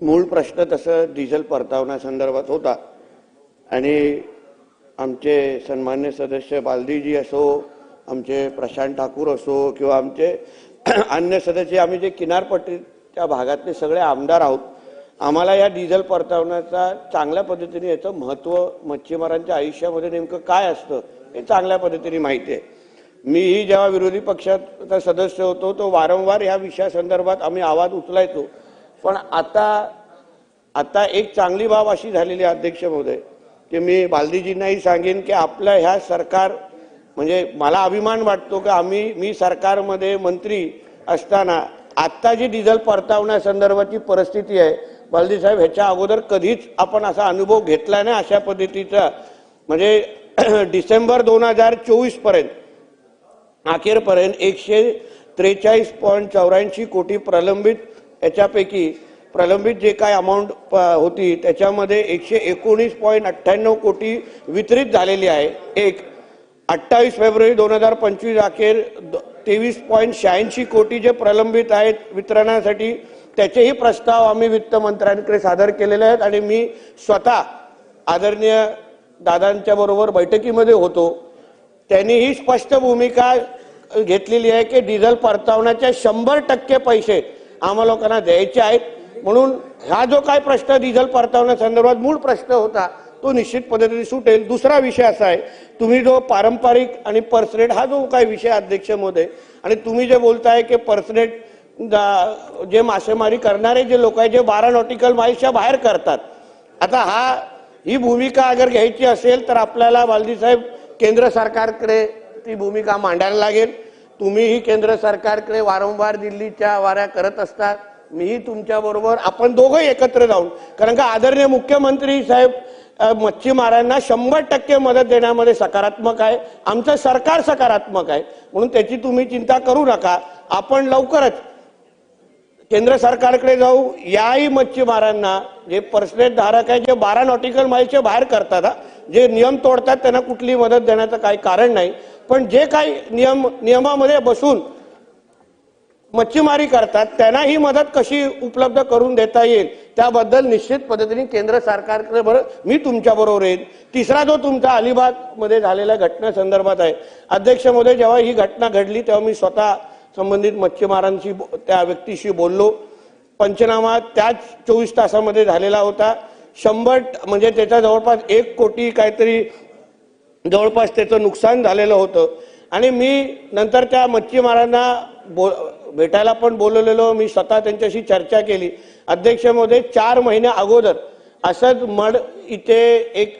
मूळ प्रश्न तसं डिझेल परतावण्यासंदर्भात होता. आणि आमचे सन्मान्य सदस्य बालदीजी असो आमचे प्रशांत ठाकूर असो किंवा आमचे अन्य सदस्य आम्ही जे किनारपट्टीच्या भागातले सगळे आमदार आहोत आम्हाला या डिझेल परतावण्याचा चांगल्या पद्धतीने याचं महत्त्व मच्छीमारांच्या आयुष्यामध्ये नेमकं काय असतं हे चांगल्या पद्धतीने माहिती आहे. मीही जेव्हा विरोधी पक्षाचा सदस्य होतो तो वारंवार या विषयासंदर्भात आम्ही आवाज उचलायचो. पण आता आता एक चांगली बाब अशी झालेली अध्यक्ष महोदय की मी बालदीजींनाही सांगेन की आपलं ह्या सरकार म्हणजे मला अभिमान वाटतो की आम्ही मी सरकारमध्ये मंत्री असताना आत्ता जी डिझेल परतावण्यासंदर्भाची परिस्थिती आहे बालदी साहेब ह्याच्या अगोदर कधीच आपण असा अनुभव घेतला नाही अशा पद्धतीचा. म्हणजे डिसेंबर दोन हजार चोवीसपर्यंत अखेरपर्यंत एकशे त्रेचाळीस पॉईंट चौऱ्याऐंशी कोटी प्रलंबित याच्यापैकी प्रलंबित जे काय अमाऊंट होती त्याच्यामध्ये एकशे एकोणीस पॉईंट अठ्ठ्याण्णव कोटी वितरित झालेली आहे. एक अठ्ठावीस फेब्रुवारी दोन हजार पंचवीस अखेर तेवीस पॉईंट शहाऐंशी कोटी जे प्रलंबित आहेत वितरणासाठी त्याचेही प्रस्ताव आम्ही वित्त मंत्र्यांकडे सादर केलेले आहेत आणि मी स्वतः आदरणीय दादांच्या बरोबर बैठकीमध्ये होतो. त्यांनी ही स्पष्ट भूमिका घेतलेली आहे की डिझेल परतावण्याचे शंभर टक्के पैसे आम्हा लोकांना द्यायचे आहेत. म्हणून हा जो काय प्रश्न डिझेल परतावण्यासंदर्भात मूळ प्रश्न होता तो निश्चित पद्धतीने सुटेल. दुसरा विषय असा आहे तुम्ही जो पारंपरिक आणि पर्सनेट हा जो काय विषय अध्यक्ष मोदय आणि तुम्ही जे बोलताय की पर्सनेट जे मासेमारी करणारे जे लोक आहेत जे बारा नॉटिकल माईलच्या बाहेर करतात आता हा ही भूमिका अगर घ्यायची असेल तर आपल्याला बालदी साहेब केंद्र सरकारकडे ती भूमिका मांडायला लागेल. तुम्हीही केंद्र सरकारकडे वारंवार दिल्लीच्या वाऱ्या करत असतात. मीही तुमच्या बरोबर आपण दोघं एकत्र जाऊन कारण का आदरणीय मुख्यमंत्री साहेब मच्छीमारांना शंभर टक्के मदत देण्यामध्ये सकारात्मक आहे. आमचं सरकार सकारात्मक आहे. म्हणून त्याची तुम्ही चिंता करू नका. आपण लवकरच केंद्र सरकारकडे जाऊ. याही मच्छीमारांना जे पर्सनेट धारक आहे जे बारा नॉटिकल माईलच्या बाहेर करतात जे नियम तोडतात त्यांना कुठली मदत देण्याचं काही कारण नाही. पण जे काही नियम नियमामध्ये बसून मच्छीमारी करतात त्यांना ही मदत कशी उपलब्ध करून देता येईल त्याबद्दल निश्चित पद्धतीने केंद्र सरकारकडे बरं मी तुमच्या बरोबर तिसरा जो तुमचा अलिबागमध्ये झालेल्या घटनेसंदर्भात आहे. अध्यक्षमध्ये जेव्हा ही घटना घडली तेव्हा मी स्वतः संबंधित मच्छीमारांशी बो- त्या व्यक्तीशी बोललो. पंचनामा त्याच चोवीस तासामध्ये झालेला होता. शंभर म्हणजे त्याच्या जवळपास एक कोटी काहीतरी जवळपास त्याचं नुकसान झालेलं होतं. आणि मी नंतर त्या मच्छीमारांना बो भेटायला पण बोलवलेलो. मी स्वतः त्यांच्याशी चर्चा केली. अध्यक्षमध्ये चार महिन्या अगोदर असंच मड इथे एक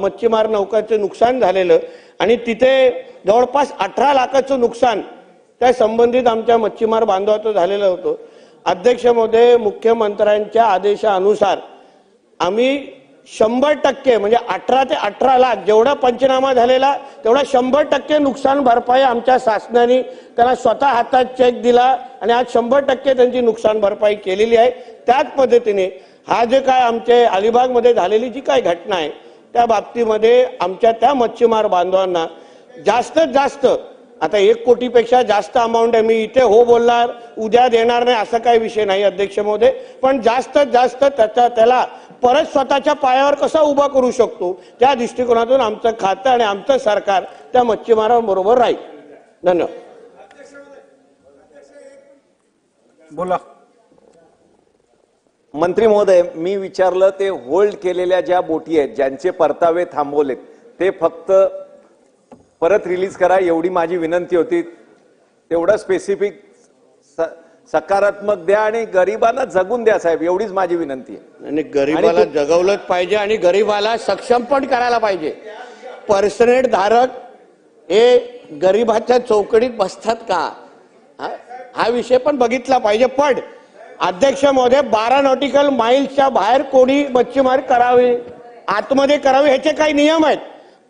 मच्छीमार नौकाचं नुकसान झालेलं. आणि तिथे जवळपास अठरा लाखाचं नुकसान त्या संबंधित आमच्या मच्छीमार बांधवाचं झालेलं होतं. अध्यक्षमध्ये मुख्यमंत्र्यांच्या आदेशानुसार आम्ही शंभर टक्के म्हणजे अठरा ते अठरा लाख जेवढा पंचनामा झालेला तेवढा शंभर टक्के नुकसान भरपाई आमच्या शासनाने त्यांना स्वतः हातात चेक दिला आणि आज शंभर टक्के त्यांची नुकसान भरपाई केलेली आहे. त्याच पद्धतीने हा जे काय आमचे अलिबागमध्ये झालेली जी काय घटना आहे त्या बाबतीमध्ये आमच्या त्या मच्छीमार बांधवांना जास्तीत जास्त आता एक कोटीपेक्षा जास्त अमाऊंट आहे. मी इथे हो बोलणार उद्या देणार नाही असा काही विषय नाही अध्यक्ष महोदय. पण जास्तीत जास्त त्याचा त्याला परत स्वतःच्या पायावर कसा उभा करू शकतो त्या दृष्टिकोनातून आमचं खातं आणि आमचं सरकार त्या मच्छीमारांबरोबर राहील. धन्यवाद. बोला. मंत्री महोदय मी विचारलं ते होल्ड केलेल्या ज्या बोटी आहेत ज्यांचे परतावे थांबवलेत ते फक्त परत रिलीज करा एवढी माझी विनंती होती. तेवढं स्पेसिफिक सकारात्मक द्या आणि गरिबांना जगून द्या साहेब एवढीच माझी विनंती आहे. आणि गरीबाला जगवलंच पाहिजे आणि गरीबाला सक्षम पण करायला पाहिजे. पर्सनेट धारक हे गरीबाच्या चौकडीत बसतात का? हा- विषय पण बघितला पाहिजे पण अध्यक्ष महोदय बारा नॉटिकल माईल्सच्या बाहेर कोणी मच्छीमार करावे आतमध्ये करावे ह्याचे काही नियम आहेत.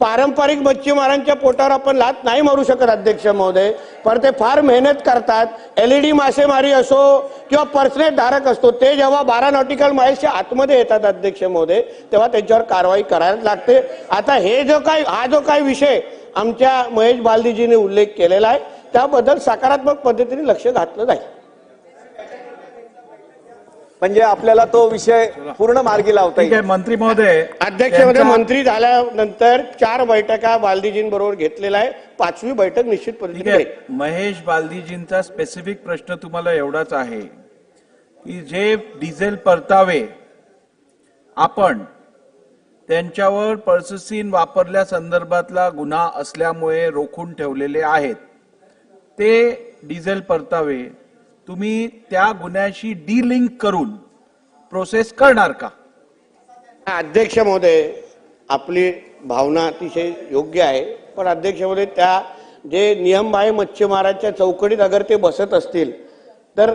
पारंपरिक मच्छीमारांच्या पोटावर आपण लात नाही मारू शकत अध्यक्ष महोदय. पण ते फार मेहनत करतात. एलईडी मासेमारी असो किंवा पर्सनेट धारक असतो ते जेव्हा बारा नॉटिकल माईल्सच्या आतमध्ये येतात अध्यक्ष महोदय तेव्हा त्यांच्यावर कारवाई करायला लागते. आता हे जो काय हा जो काही विषय आमच्या महेश बालदीजीने उल्लेख केलेला आहे त्याबद्दल सकारात्मक पद्धतीने लक्ष घातलं जाईल. म्हणजे आपल्याला तो विषय पूर्ण मार्गी लावता ठीक आहे येईल. मंत्री महोदय अध्यक्ष मंत्री झाल्यानंतर चार बैठका बालदीजींबरोबर घेतलेला आहे पाचवी बैठक निश्चित ठीक पद्धतीने. महेश बालदीजींचा स्पेसिफिक प्रश्न तुम्हाला एवढाच आहे की जे डिझेल परतावे आपण त्यांच्यावर पर्ससीन वापरल्या संदर्भातला गुन्हा असल्यामुळे रोखून ठेवलेले आहेत ते डिझेल परतावे तुम्ही त्या गुन्ह्याशी डिलिंक करून प्रोसेस करणार का? अध्यक्ष महोदय आपली भावना अतिशय योग्य आहे पण अध्यक्ष महोदय त्या जे नियम आहे मच्छीमाराच्या चौकटीत अगर ते बसत असतील तर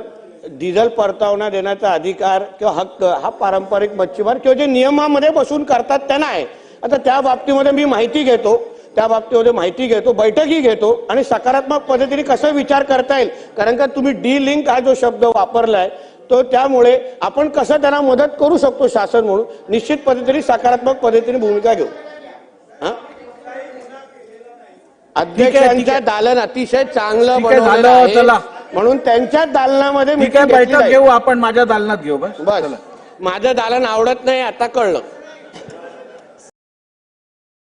डिझेल परतावना देण्याचा अधिकार किंवा हक्क हा पारंपरिक मच्छीमार किंवा जे नियमामध्ये बसून करतात त्यांना आहे. आता त्या बाबतीमध्ये मी माहिती घेतो त्या बाबतीमध्ये माहिती घेतो बैठकही घेतो आणि सकारात्मक पद्धतीने कसं विचार करता येईल कारण का तुम्ही डी लिंक हा जो शब्द वापरलाय तो त्यामुळे आपण कसं त्यांना मदत करू शकतो शासन म्हणून निश्चित पद्धतीने सकारात्मक पद्धतीने भूमिका घेऊ हा? अध्यक्षांच्या दालन अतिशय चांगलं. म्हणून त्यांच्या दालनामध्ये meeting घेतली बैठक. घेऊ आपण माझ्या दालनात घेऊ बस. माझं दालन आवडत नाही आता कळलं